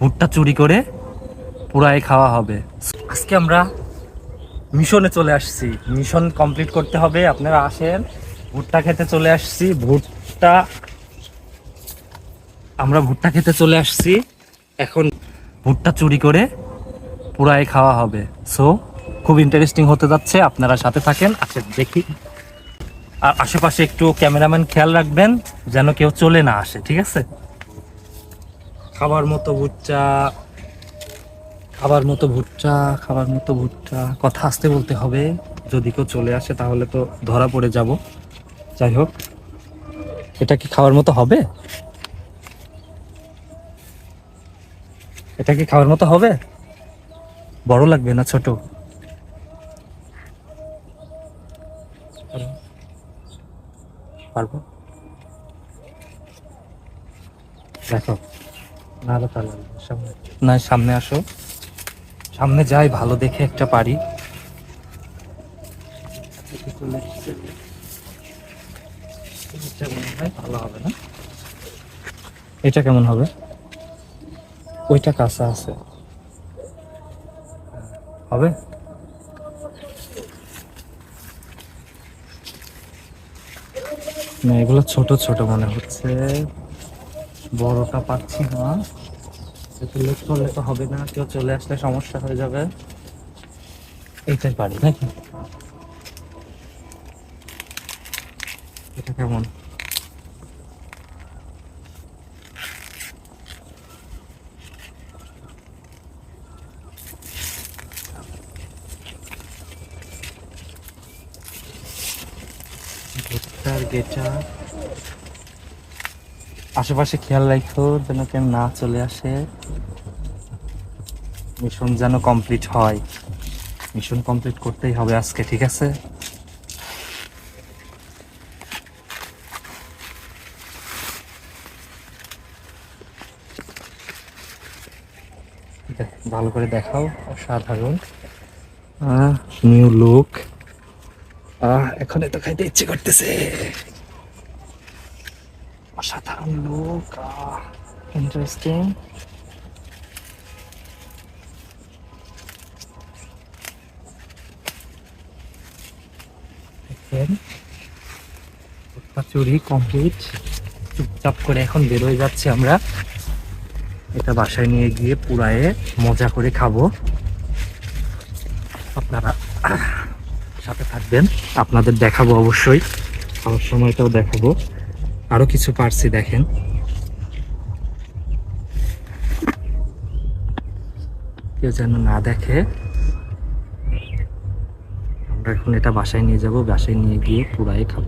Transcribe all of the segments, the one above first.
ভুট্টা চুরি করে পুরাই খাওয়া হবে। আজকে আমরা মিশনে চলে আসছি। মিশন কমপ্লিট করতে হবে। আপনারা আসেন। ভুট্টা খেতে চলে আসছি। ভুট্টা আমরা ভুট্টা খেতে চলে আসছি। এখন ভুট্টা চুরি করে পুরাই খাওয়া হবে। সো খুব ইন্টারেস্টিং হতে যাচ্ছে। আপনারা সাথে থাকেন। আচ্ছা দেখি। আর আশেপাশে একটু ক্যামেরাম্যান খেয়াল রাখবেন, যেন কেউ চলে না আসে। ঠিক আছে? খাবার মতো ভুট্টা খাবার মতো ভুট্টা, খাবার মতো ভুট্টা, কথা আসতে বলতে হবে। যদি কেউ চলে আসে, তাহলে তো ধরা পড়ে যাব। যাই হোক, এটা কি খাওয়ার মতো হবে? এটা কি খাওয়ার মতো হবে? বড় লাগবে না, ছোট? পারব? দেখো। সামনে। না সামনে আসো। সামনে যাই, ভালো দেখে একটা পারি। এটা কেমন হবে? ওইটা কাঁচা আছে। হবে? না, এগুলো ছোট ছোট মনে হচ্ছে। বড়টা পাচ্ছি না। একটু লেট করলে তো হবে না, কেউ চলে আসলে সমস্যা হয়ে যাবে। এইটাই পারি নাকি? এটা কেমন? ভুট্টার আশেপাশে খেয়াল রাখো যেন কেউ না চলে আসে। মিশন যেন কমপ্লিট হয়। মিশন কমপ্লিট করতেই হবে আজকে, ঠিক আছে? ভালো করে দেখাও, অসাধারণ। নিউ লুক এখন তো খাইতে ইচ্ছে করতেছে। অসাধারণ লুক ইন্টারেস্টিং চুরি কমপ্লিট চুপচাপ করে এখন বেরোয় যাচ্ছে আমরা। এটা বাসায় নিয়ে গিয়ে পুরায়ে মজা করে খাব। আপনারা সাথে থাকবেন, আপনাদের দেখাবো অবশ্যই। খাওয়ার সময়টাও দেখাবো। আরও কিছু পারছি দেখেন। কেউ যেন না দেখে। আমরা এখন এটা বাসায় নিয়ে যাব, বাসায় নিয়ে গিয়ে পুরাই খাব।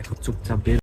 এখন চুপচাপ বের